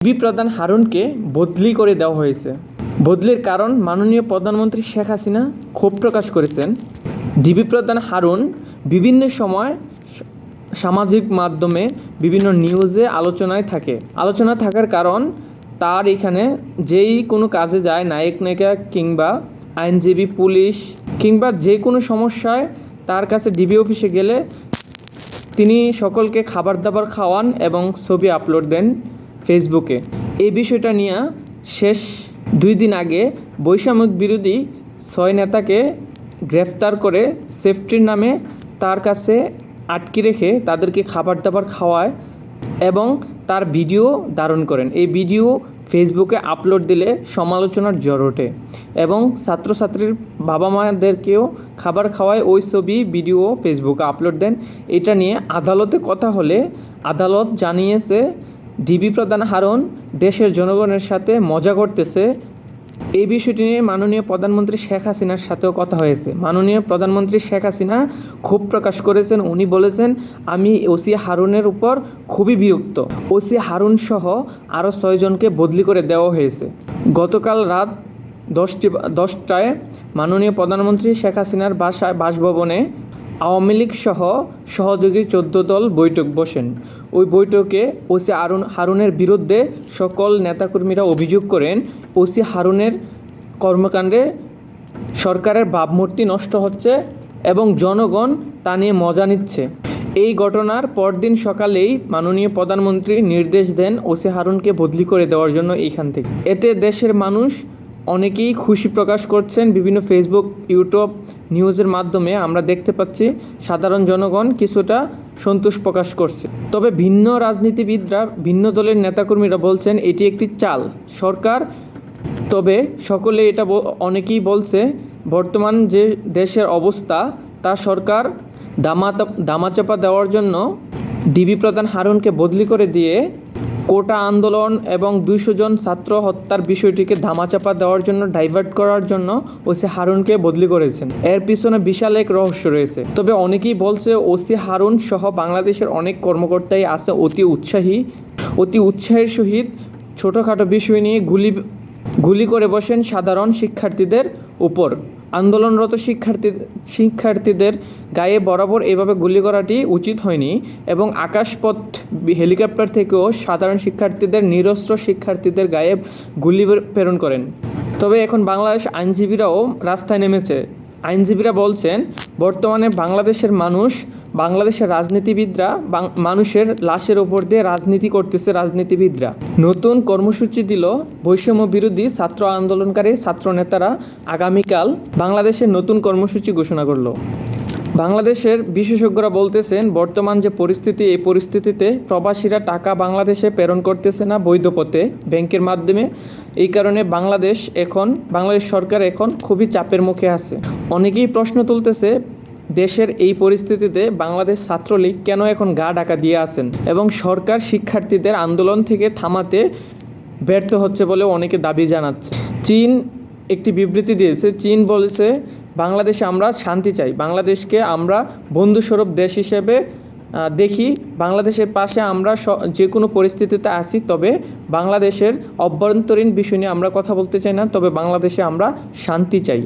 DB প্রধান হারুনকে বদলি করে দেওয়া হয়েছে। বদলির কারণ মাননীয় প্রধানমন্ত্রী শেখ হাসিনা ক্ষোভ প্রকাশ করেছেন। ডিবি প্রধান হারুন বিভিন্ন সময় সামাজিক মাধ্যমে বিভিন্ন নিউজে আলোচনায় থাকে। আলোচনা থাকার কারণ তার এখানে যেই কোনো কাজে যায় নায়ক নায়িকা কিংবা আইনজীবী, পুলিশ কিংবা যে কোনো সমস্যায় তার কাছে ডিবি অফিসে গেলে তিনি সকলকে খাবার দাবার খাওয়ান এবং ছবি আপলোড দেন। ফেসবুকে। এই বিষয়টা নিয়ে শেষ দুই দিন আগে বৈষম্য বিরোধী ছয় নেতাকে গ্রেফতার করে সেফটির নামে তার কাছে আটকে রেখে তাদেরকে খাবার দাবার খাওয়ায় এবং তার ভিডিও ধারণ করেন। এই ভিডিও ফেসবুকে আপলোড দিলে সমালোচনার জ্বর ওঠে এবং ছাত্রছাত্রীর বাবা মাদেরকেও খাবার খাওয়ায়। ওই ছবি ভিডিও ফেসবুকে আপলোড দেন। এটা নিয়ে আদালতে কথা হলে আদালত জানিয়েছে ডিবি প্রধান হারুন দেশের জনগণের সাথে মজা করতেছে। এই বিষয়টি নিয়ে মাননীয় প্রধানমন্ত্রী শেখ হাসিনার সাথেও কথা হয়েছে। মাননীয় প্রধানমন্ত্রী শেখ হাসিনা ক্ষোভ প্রকাশ করেছেন। উনি বলেছেন, আমি ওসি হারুনের উপর খুবই বিরক্ত। ওসি হারুন সহ আরও ছয়জনকে বদলি করে দেওয়া হয়েছে। গতকাল রাত দশটি দশটায় মাননীয় প্রধানমন্ত্রী শেখ হাসিনার বাসায় বাসভবনে আওয়ামী লীগ সহ সহযোগী চোদ্দ দল বৈঠক বসেন। ওই বৈঠকে ওসি আরুন হারুনের বিরুদ্ধে সকল নেতাকর্মীরা অভিযোগ করেন, ওসি হারুনের কর্মকাণ্ডে সরকারের ভাবমূর্তি নষ্ট হচ্ছে এবং জনগণ তা নিয়ে মজা নিচ্ছে। এই ঘটনার পরদিন সকালেই মাননীয় প্রধানমন্ত্রী নির্দেশ দেন ওসি হারুনকে বদলি করে দেওয়ার জন্য এইখান থেকে। এতে দেশের মানুষ অনেকেই খুশি প্রকাশ করছেন বিভিন্ন ফেসবুক ইউটিউব নিউজের মাধ্যমে। আমরা দেখতে পাচ্ছি সাধারণ জনগণ কিছুটা সন্তোষ প্রকাশ করছে। তবে ভিন্ন রাজনীতিবিদরা, ভিন্ন দলের নেতাকর্মীরা বলছেন, এটি একটি চাল সরকার। তবে সকলে এটা অনেকেই বলছে, বর্তমান যে দেশের অবস্থা, তা সরকার দামাতা দামাচাপা দেওয়ার জন্য ডিবি প্রধান হারুনকে বদলি করে দিয়ে কোটা আন্দোলন এবং দুইশো জন ছাত্র হত্যার বিষয়টিকে ধামাচাপা দেওয়ার জন্য, ডাইভার্ট করার জন্য ওসি হারুনকে বদলি করেছেন। এর পিছনে বিশাল এক রহস্য রয়েছে। তবে অনেকেই বলছে ওসি হারুন সহ বাংলাদেশের অনেক কর্মকর্তাই আছে অতি উৎসাহী, অতি উৎসাহের সহিত ছোটোখাটো বিষয় নিয়ে গুলি গুলি করে বসেন সাধারণ শিক্ষার্থীদের উপর। আন্দোলনরত শিক্ষার্থী শিক্ষার্থীদের গায়ে বরাবর এভাবে গুলি করাটি উচিত হয়নি এবং আকাশপথ হেলিকপ্টার থেকেও সাধারণ শিক্ষার্থীদের নিরস্ত্র শিক্ষার্থীদের গায়ে গুলি প্রেরণ করেন। তবে এখন বাংলাদেশ আইনজীবীরাও রাস্তায় নেমেছে। আইনজীবীরা বলছেন, বর্তমানে বাংলাদেশের মানুষ বাংলাদেশের রাজনীতিবিদরা মানুষের লাশের ওপর দিয়ে রাজনীতি করতেছে রাজনীতিবিদরা। নতুন কর্মসূচি দিল বৈষম্য বিরোধী ছাত্র আন্দোলনকারী ছাত্র নেতারা আগামীকাল বাংলাদেশের নতুন কর্মসূচি ঘোষণা করল। বাংলাদেশের বিশেষজ্ঞরা বলতেছেন, বর্তমান যে পরিস্থিতি, এই পরিস্থিতিতে প্রবাসীরা টাকা বাংলাদেশে প্রেরণ করতেছে না বৈধ পথে, ব্যাংকের মাধ্যমে। এই কারণে বাংলাদেশ এখন, বাংলাদেশ সরকার এখন খুবই চাপের মুখে আছে। অনেকেই প্রশ্ন তুলতেছে দেশের এই পরিস্থিতিতে বাংলাদেশ ছাত্রলীগ কেন এখন গা ডাকা দিয়ে আছেন? এবং সরকার শিক্ষার্থীদের আন্দোলন থেকে থামাতে ব্যর্থ হচ্ছে বলে অনেকে দাবি জানাচ্ছে। চীন একটি বিবৃতি দিয়েছে, চীন বলেছে, বাংলাদেশে আমরা শান্তি চাই। বাংলাদেশকে আমরা বন্ধুস্বরূপ দেশ হিসেবে দেখি। বাংলাদেশের পাশে আমরা যে কোনো পরিস্থিতিতে আসি তবে বাংলাদেশের অভ্যন্তরীণ বিষয় নিয়ে আমরা কথা বলতে চাই না। তবে বাংলাদেশে আমরা শান্তি চাই।